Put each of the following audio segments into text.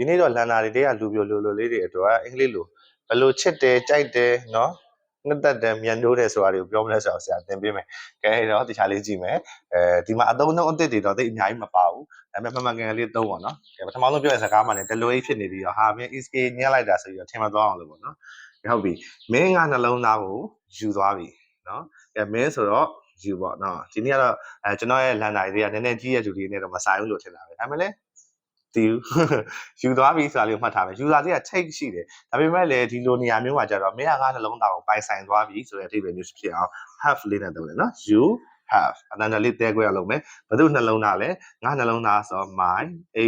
ဒီနေ့တော့လန်နာတွေတဲကလူပြိုလူလိုလေးတွေအတွက်အင်္ဂလိပ်လိုဘယ်လိုချစ်တယ်ကြိုက်တယ်နော်နှစ်သက်တယ်မြန်နိုးတယ်ဆိုတာတွေကိုပြောမလဲဆိုတော့ဆရာသင်ပေးမယ်ကဲအဲ့တော့တခြားလေးကြည့်မယ်အဲဒီမှာအသုံးအနှုန်းအသစ်တွေတော့တိတ်အများကြီးမပါဘူးဒါပေမဲ့မှန်မှန်ကန်ကန်လေးသုံးပါနော်ကဲပထမဆုံးပြောတဲ့စကားမှလည်း delay ဖြစ်နေပြီးတော့ဟာမင်း is a ညှက်လိုက်တာဆိုပြီးတော့ထင်မသွားအောင်လို့ပေါ့နော်ဟုတ်ပြီမင်းကနှလုံးသားကိုယူသွားပြီနော်ကဲမင်းဆိုတော့ယူပေါ့နော်ဒီနေ့ကတော့အဲကျွန်တော်ရဲ့လန်နာတွေကနည်းနည်းကြီးရဲ့သူတွေနဲ့တော့မဆိုင်ဘူးလို့ထင်တာပဲဒါပေမဲ့လည်း တီးယူသွားပြီဆိုတာလေးကိုမှတ်ထားမယ်ယူသွားသေးက take ရှိတယ်ဒါပေမဲ့လည်းဒီလိုနေရာမျိုးမှာကျတော့မင်းကငါနှလုံးသားကိုပိုင်ဆိုင်သွားပြီဆိုတဲ့အဓိပ္ပာယ်မျိုးဖြစ်အောင် have လေးနဲ့သုံးတယ်နော် you have အတန်တလေးတဲခွဲအောင်လုပ်မယ်ဘယ်သူနှလုံးသားလဲငါနှလုံးသားဆိုတော့ my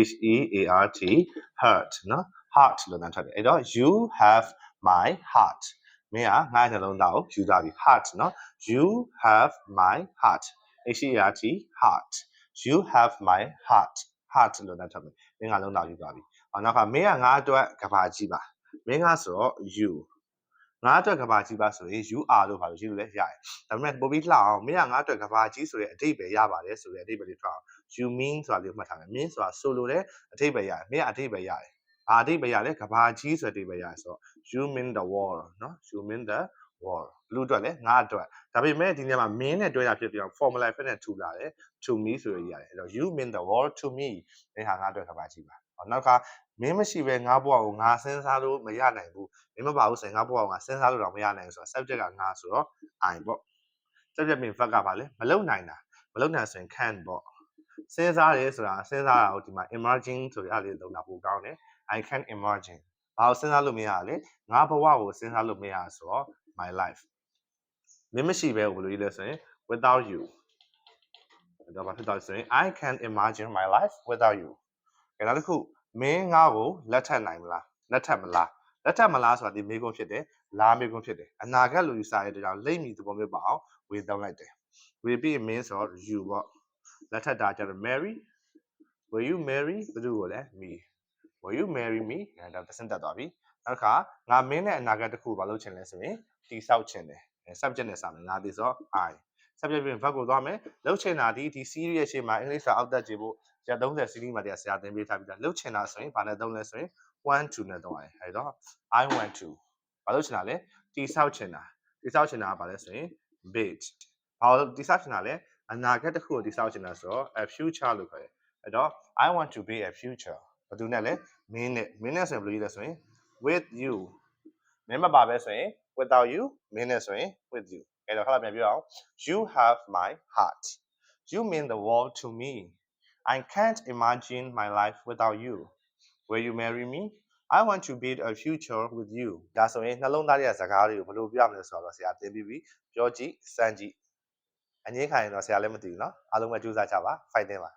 h e a r t heart နော် heart လို့တန်းထွက်တယ်အဲ့တော့ you have my heart မင်းကငါ့နှလုံးသားကိုယူသွားပြီ heart နော် you have my heart h e a r t heart you have my heart heart လို့တန်းထွက်မယ်မင်းကလုံးသားယူသွားပြီဟောနောက်ကမင်းကငါအတွက်ကဘာကြီးပါမင်းကဆိုတော့ you ငါအတွက်ကဘာကြီးပါဆိုရင် you are လို့ပါလို့ရှိလို့လည်းရတယ်ဒါပေမဲ့ပိုပြီးလှအောင်မင်းကငါအတွက်ကဘာကြီးဆိုတဲ့အဓိပ္ပာယ်ရပါတယ်ဆိုတဲ့အဓိပ္ပာယ်လေးထွက်အောင် you mean ဆိုတာလေးမှတ်ထားမယ် mean ဆိုတာဆိုလိုတဲ့အဓိပ္ပာယ်ရတယ်မင်းကအဓိပ္ပာယ်ရတယ်အာအဓိပ္ပာယ်ရတယ်ကဘာကြီးဆိုတဲ့အဓိပ္ပာယ်ရတယ်ဆိုတော့ you mean the world နော် you mean the world လူအတွက်လည်းငါအတွက်ဒါပေမဲ့ဒီနေရာမှာ mean နဲ့တွဲတာဖြစ်ပြီးတော့ formula ဖြစ်နေထူလာတယ် to me ဆိုရရတယ်အဲ့တော့ you mean the world to me ဒီဟာငါအတွက်ကဘာကြီးပါဟောနောက်ကမင်းမရှိပဲငါဘဝကိုငါစဉ်းစားလို့မရနိုင်ဘူးမင်းမပါဘူးဆိုရင်ငါဘဝကိုငါစဉ်းစားလို့တော့မရနိုင်ဘူးဆိုတော့ subject ကငါဆိုတော့ I ပေါ့ subject ပြင် verb ကပါလေမလုံနိုင်တာမလုံနိုင်ဆိုရင် can ပေါ့စဉ်းစားတယ်ဆိုတာစဉ်းစားတာကိုဒီမှာ emerging ဆိုရလေးလုံတာပိုကောင်းတယ် I can imagine ဘာလို့စဉ်းစားလို့မရလဲငါဘဝကိုစဉ်းစားလို့မရဆိုတော့ my life မင်းမရှိပဲဘယ်လိုကြီးလဲဆိုရင် without you ဒါပါဖြစ်တော့ဆိုရင် I can imagine my life without you ကဲနောက်တစ်ခုမင်းငါ့ကိုလက်ထပ်နိုင်မလားလက်ထပ်မလားလက်ထပ်မလားဆိုတာဒီမေးခွန်းဖြစ်တယ်လားမေးခွန်းဖြစ်တယ်အနာဂတ်လူယူစားရတဲ့ကြောင့်လိမ့်မီသဘောမျိုးပါအောင်ဝေသုံးလိုက်တယ် repeat means ဆိုတော့ you ပေါ့လက်ထပ်တာကျတော့ marry will you marry ဘယ်သူကိုလဲ me will you marry me အဲဒါသစင်တက်သွားပြီ နောက်တစ်ခါငါမင်းနဲ့အနာဂတ်တစ်ခုဘာလုပ်ချင်လဲဆိုရင်တိဆောက်ချင်တယ် subject နဲ့စမယ်ငါဒီဆိုတော့ I subject ပြင် verb ကိုသွားမယ်လုပ်ချင်တာဒီဒီ series ရဲ့ရှေ့မှာအင်္ဂလိပ်စာအောက်တက်ကြည့်ဖို့ကျ30 series မှာတရားဆရာသင်ပေးထားပြီးသားလုပ်ချင်တာဆိုရင်ဘာနဲ့သုံးလဲဆိုရင်1 to နဲ့သုံးရတယ်အဲဒီတော့ I want to ဘာလုပ်ချင်တာလဲတိဆောက်ချင်တာတိဆောက်ချင်တာကဘာလဲဆိုရင် build ဘာလို့တိဆောက်ချင်တာလဲအနာဂတ်တစ်ခုကိုတိဆောက်ချင်တာဆိုတော့ a future လို့ခေါ်တယ်အဲတော့ I want to be a future ဘာတူနဲ့လဲမင်းနဲ့မင်းနဲ့ဆိုရင်ဘယ်လိုကြီးလဲဆိုရင် with you မင်းမပါပဲဆိုရင် without you မင်းနဲ့ဆိုရင် with you အဲ့တော့ခါပြန်ပြောအောင် you have my heart you mean the world to me I can't imagine my life without you will you marry me I want to build a future with you ဒါဆိုရင်နှလုံးသားရဲ့စကားတွေကိုဘယ်လိုပြမလဲဆိုတော့ဆရာသင်ပြီးပြီပြောကြည့်စမ်းကြည့်အငင်းခံရင်တော့ဆရာလည်းမသိဘူးเนาะအားလုံးပဲကြိုးစားကြပါ fighting ပါ